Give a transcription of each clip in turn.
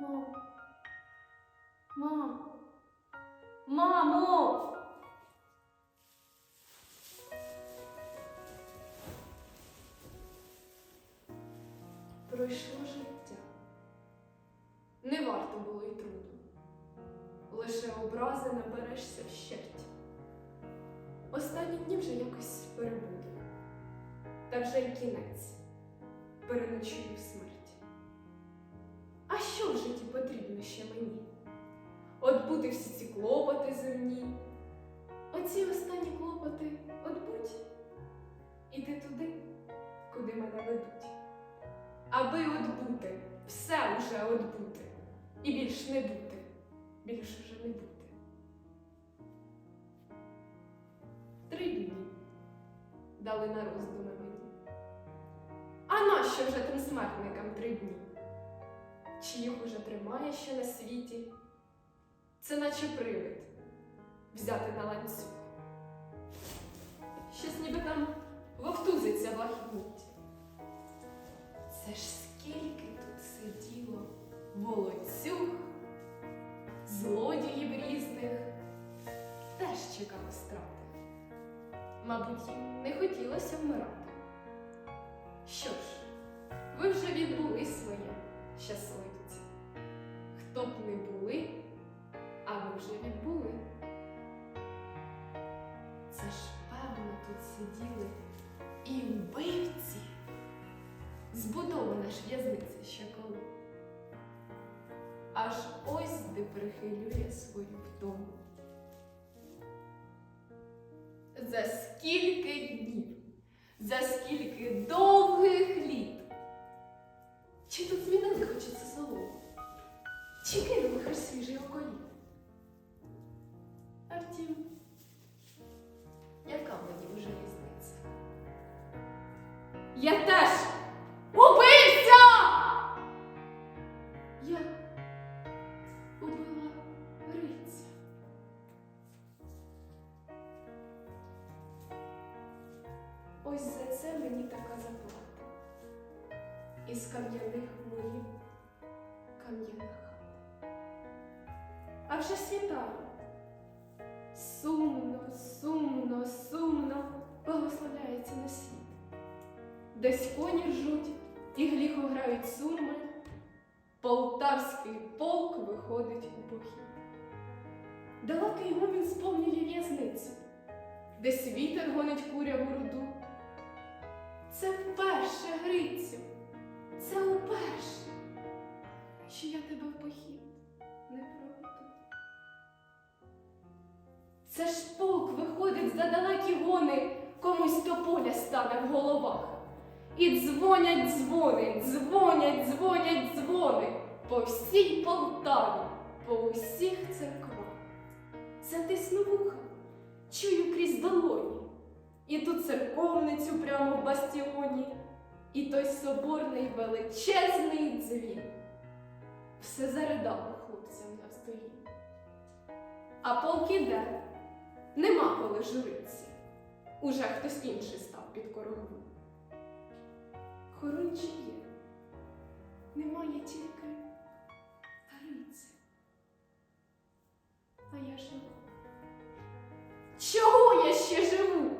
Мам. Мам. Мамо! Пройшло життя. Не варто було й труду. Лише образи наберешся вщерть. Останні дні вже якось перебуду. Та вже й кінець. Переночую смерть. Що в житті потрібно ще мені? От бути всі ці клопоти земні. Оці останні клопоти отбудь. Іти туди, куди мене ведуть. Аби отбути, все уже отбути. І більш не бути, більш уже не бути. Три дні дали на роздуми мені. А нащо вже тим смертникам три дні? Чи їх уже тримає ще на світі? Це наче привид взяти на ланцюг. Щось ніби там вовтузиться вахнуть. Це ж скільки тут сиділо волоцюг, злодіїв різних, теж чекало страти. Мабуть, їм не хотілося вмирати. Що ж, сиділи і вбивці. Збудована ж в'язниця ще коли. Аж ось де прихилює свою втому. За скільки днів, за скільки довгих літ. Чи тут змінили хочеться солому? Чи кинули хоч свіжий околіт? А Я теж убивця! Я убила Гриця. Ось за це мені така заплата. Із кам'яних моїх кам'яна хата. А вже світає. Десь коні ржуть і гліхо грають сурми, полтавський полк виходить у похід. Далекий гомін сповнює в'язницю, десь вітер гонить куряву руду. Це вперше, Грицю, це уперше, що я тебе в похід не проведу. Це ж полк виходить за далекі гони, комусь тополя стане в головах. І дзвонять дзвони, дзвонять, дзвонять дзвони по всій Полтаві, по усіх церквах. Затисну вуха, чую крізь долоні, і ту церковницю прямо в бастіоні, і той соборний величезний дзвін. Все заридало хлопцям на столі. А полк іде, нема коли журитися. Уже хтось інший став під корову. Хорончі є, немає тільки Гриця. А я живу. Чого я ще живу?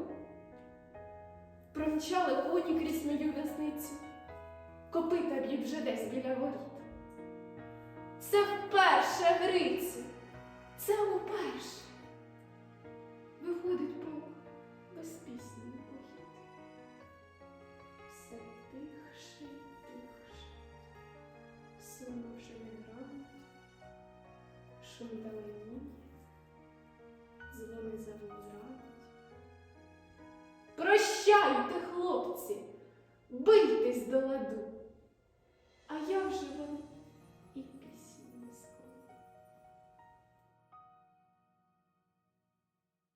Промчали коні крізь мою в'язницю, копита б'ють вже десь біля воріт. Це вперше Грицю, це уперше. Виходить полк Shouldn't.